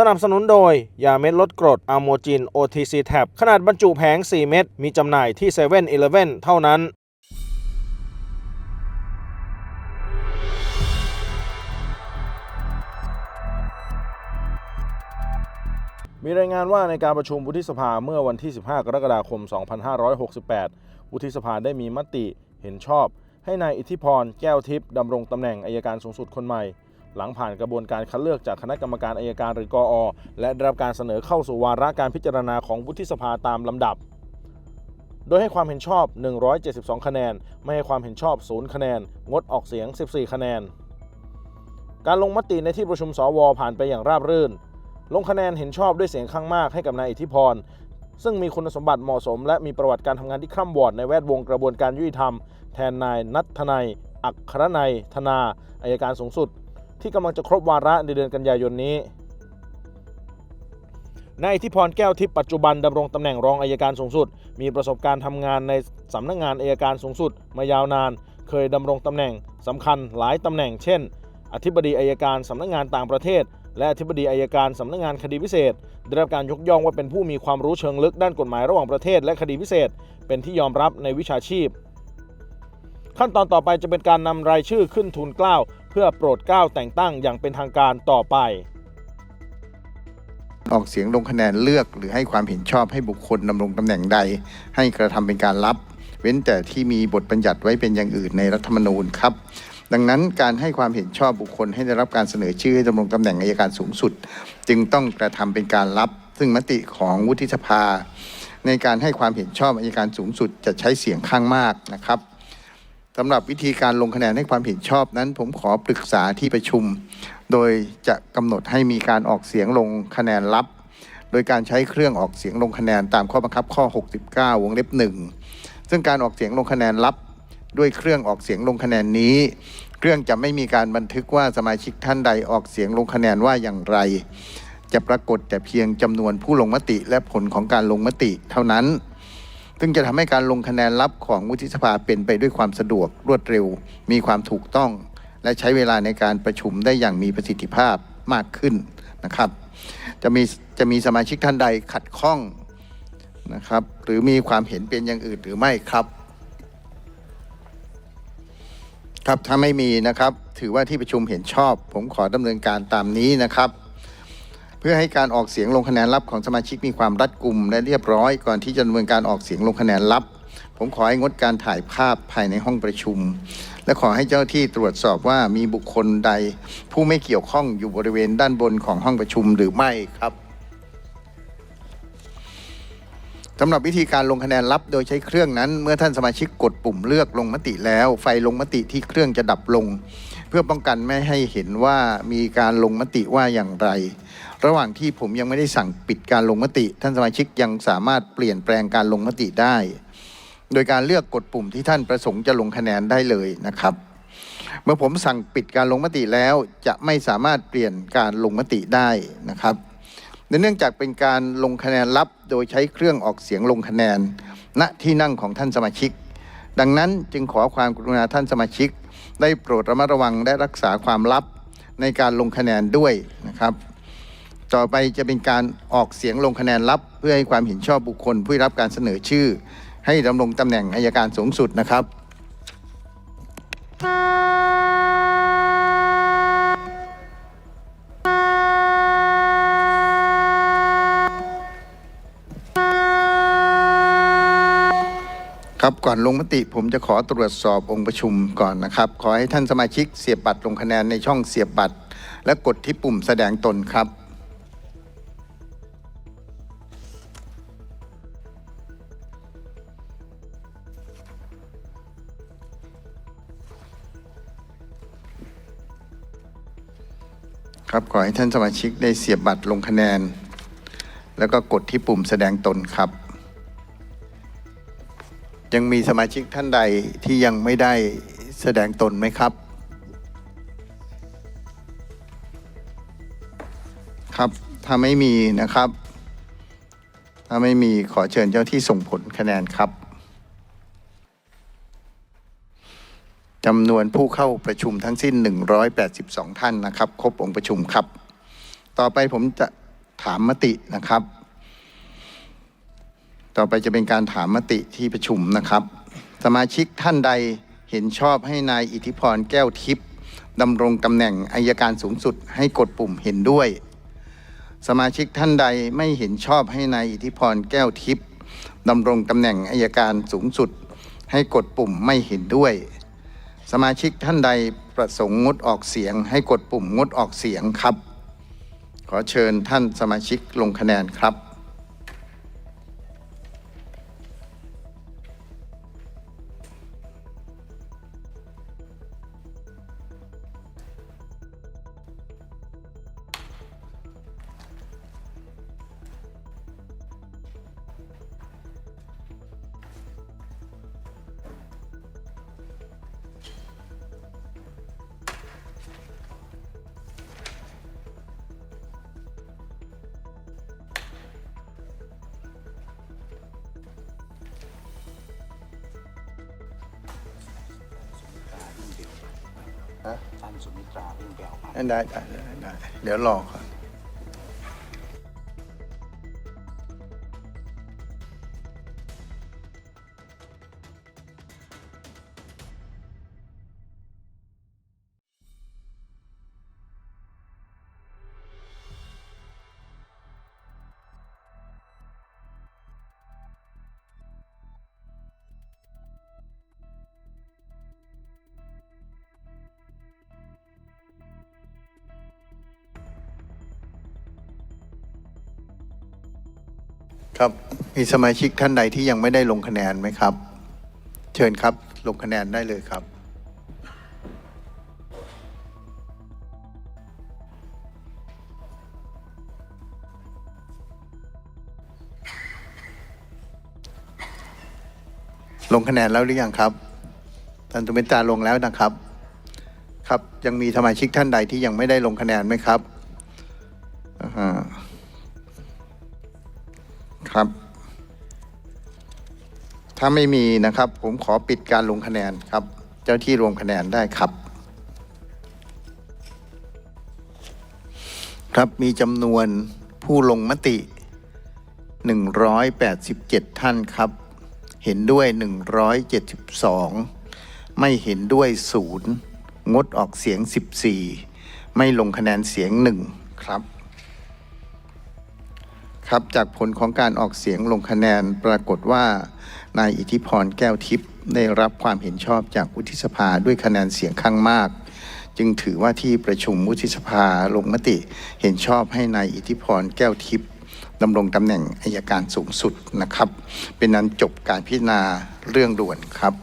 สนับสนุนโดย ยาเม็ดลดกรดอะโมจิน OTC Tab ขนาดบรรจุแผง 4 เม็ด มีจำหน่ายที่7 e เ e ่ e อเท่านั้น มีรายงานว่าในการประชุมวุฒิสภาเมื่อวันที่ 15 กรกฎาคม 2568 วุฒิสภาได้มีมติเห็นชอบ ให้นายอิทธิพร แก้วทิพย์ดำรงตำแหน่งอายการสูงสุดคนใหม่ หลังผ่านกระบวนการคัดเลือกจากคณะกรรมการอายการหรือกออและได้รับการเสนอเข้าสู่วาระการพิจารณาของวุฒิสภาตามลำดับ โดยให้ความเห็นชอบ 172 คะแนน ไม่ให้ความเห็นชอบ 0 คะแนน งดออกเสียง 14 คะแนน การลงมติในที่ประชุมสวผ่านไปอย่างราบรื่น ลงคะแนนเห็นชอบด้วยเสียงข้างมากให้กับนายอิทธิพรซึ่งมีคุณสมบัติเหมาะสม และมีประวัติการทำงานที่คร่ำวอดในแวดวงกระบวนการยุติธรรม แทนนายนัทนายอัครนัยธนาอายการสูงสุด ที่กำลังจะครบวาระในเดือนกันยายนนี้นายอิทธิพรแก้วทิพย์ปัจจุบันดำรงตำแหน่งรองอายการสูงสุด มีประสบการณ์ทำงานในสำนักงานอายการสูงสุด มายาวนาน เคยดำรงตำแหน่งสำคัญหลายตำแหน่ง เช่น อธิบดีอายการสำนักงานต่างประเทศ และอธิบดีอายการสำนักงานคดีพิเศษ ได้รับการยกย่องว่าเป็นผู้มีความรู้เชิงลึกด้านกฎหมายระหว่างประเทศและคดีพิเศษ เป็นที่ยอมรับในวิชาชีพ ขั้นตอนต่อไปจะเป็นการนำรายชื่อขึ้นทูลเกล้า เพื่อโปรดเกล้าแต่งตั้งอย่างเป็นทางการต่อไป ออกเสียงลงคะแนนเลือกหรือให้ความเห็นชอบให้บุคคลดำรงตำแหน่งใด ให้กระทำเป็นการรับ เว้นแต่ที่มีบทบัญญัติไว้เป็นอย่างอื่นในรัฐธรรมนูญครับ ดังนั้นการให้ความเห็นชอบบุคคลให้ได้รับการเสนอชื่อให้ดำรงตำแหน่งอัยการสูงสุด จึงต้องกระทำเป็นการรับ ซึ่งมติของวุฒิสภา ในการให้ความเห็นชอบอัยการสูงสุดจะใช้เสียงข้างมากนะครับ สำหรับวิธีการลงคะแนนให้ความเห็นชอบนั้น ผมขอปรึกษาที่ประชุม โดยจะกำหนดให้มีการออกเสียงลงคะแนนลับ โดยการใช้เครื่องออกเสียงลงคะแนนตามข้อบังคับข้อ 69 วงเล็บหนึ่งซึ่งการออกเสียงลงคะแนนลับ ด้วยเครื่องออกเสียงลงคะแนนนี้ เครื่องจะไม่มีการบันทึกว่าสมาชิกท่านใดออกเสียงลงคะแนนว่าอย่างไร จะปรากฏแต่เพียงจำนวนผู้ลงมติและผลของการลงมติเท่านั้น ซึ่งจะทำให้การลงคะแนนลับของวุฒิสภาเป็นไปด้วยความสะดวกรวดเร็ว มีความถูกต้อง และใช้เวลาในการประชุมได้อย่างมีประสิทธิภาพมากขึ้นนะครับ จะมีจะมีสมาชิกท่านใดขัดข้องนะครับหรือมีความเห็นเป็นอย่างอื่นหรือไม่ครับ ครับถ้าไม่มีนะครับ ถือว่าที่ประชุมเห็นชอบ ผมขอดำเนินการตามนี้นะครับ เพื่อให้การออกเสียงลงคะแนนลับของสมาชิกมีความรัดกุมและเรียบร้อย ก่อนที่จะดำเนินการออกเสียงลงคะแนนลับ ผมขอให้งดการถ่ายภาพภายในห้องประชุม และขอให้เจ้าหน้าที่ตรวจสอบว่ามีบุคคลใด ผู้ไม่เกี่ยวข้องอยู่บริเวณด้านบนของห้องประชุมหรือไม่ครับ สำหรับวิธีการลงคะแนนลับโดยใช้เครื่องนั้น เมื่อท่านสมาชิกกดปุ่มเลือกลงมติแล้ว ไฟลงมติที่เครื่องจะดับลง เพื่อป้องกันไม่ให้เห็นว่ามีการลงมติว่าอย่างไร ระหว่างที่ผมยังไม่ได้สั่งปิดการลงมติ ท่านสมาชิกยังสามารถเปลี่ยนแปลงการลงมติได้ โดยการเลือกกดปุ่มที่ท่านประสงค์จะลงคะแนนได้เลยนะครับ เมื่อผมสั่งปิดการลงมติแล้วจะไม่สามารถเปลี่ยนการลงมติได้นะครับ เนื่องจากเป็นการลงคะแนนลับโดยใช้เครื่องออกเสียงลงคะแนน ณที่นั่งของท่านสมาชิก ดังนั้นจึงขอความกรุณาท่านสมาชิก ได้โปรดระมัดระวังและรักษาความลับในการลงคะแนนด้วยนะครับ ต่อไปจะเป็นการออกเสียงลงคะแนนลับ เพื่อให้ความเห็นชอบบุคคลผู้รับการเสนอชื่อ ให้ดำรงตำแหน่งอายการสูงสุดนะครับ ครับก่อนลงมติผมจะขอตรวจสอบองค์ประชุมก่อนนะครับ ขอให้ท่านสมาชิกเสียบบัตรลงคะแนนในช่องเสียบบัตร และกดที่ปุ่มแสดงตนครับ ครับขอให้ท่านสมาชิกได้เสียบบัตรลงคะแนน แล้วก็กดที่ปุ่มแสดงตนครับ ยังมีสมาชิกท่านใดที่ยังไม่ได้แสดงตนไหมครับ ครับ ถ้าไม่มีนะครับ ถ้าไม่มีขอเชิญเจ้าที่ส่งผลคะแนนครับจำนวนผู้เข้าประชุมทั้งสิ้น 182 ท่านนะครับ ครบองค์ประชุมครับ ต่อไปผมจะถามมตินะครับ ต่อไปจะเป็นการถามมติที่ประชุมนะครับ สมาชิกท่านใดเห็นชอบให้นายอิทธิพรแก้วทิพย์ดำรงตำแหน่งอายการสูงสุดให้กดปุ่มเห็นด้วย สมาชิกท่านใดไม่เห็นชอบให้นายอิทธิพรแก้วทิพย์ดำรงตำแหน่งอายการสูงสุด ให้กดปุ่มไม่เห็นด้วย สมาชิกท่านใดประสงค์งดออกเสียง ให้กดปุ่มงดออกเสียงครับ ขอเชิญท่านสมาชิกลงคะแนนครับ ท่านสุมิตราพึ่งแก้วครับได้ได้ได้ได้เดี๋ยวรอก่อน ครับมีสมาชิกท่านใดที่ยังไม่ได้ลงคะแนนไหมครับ เชิญครับ ลงคะแนนได้เลยครับ ลงคะแนนแล้วหรือยังครับท่านตุเมตตาลงแล้วนะครับ ครับยังมีสมาชิกท่านใดที่ยังไม่ได้ลงคะแนนไหมครับ ถ้าไม่มีนะครับ ผมขอปิดการลงคะแนนครับ เจ้าที่รวมคะแนนได้ครับ ครับมีจำนวนผู้ลงมติ 187 ท่านครับ เห็นด้วย 172 ไม่เห็นด้วย0งดออกเสียง 14 ไม่ลงคะแนนเสียง 1 ครับ ครับจากผลของการออกเสียงลงคะแนนปรากฏว่านายอิทธิพรแก้วทิพย์ได้รับความเห็นชอบจากวุฒิสภาด้วยคะแนนเสียงข้างมาก จึงถือว่าที่ประชุมวุฒิสภาลงมติเห็นชอบให้นายอิทธิพรแก้วทิพย์ดำรงตำแหน่งอายการสูงสุดนะครับ เป็นนั้นจบการพิจารณาเรื่องด่วนครับ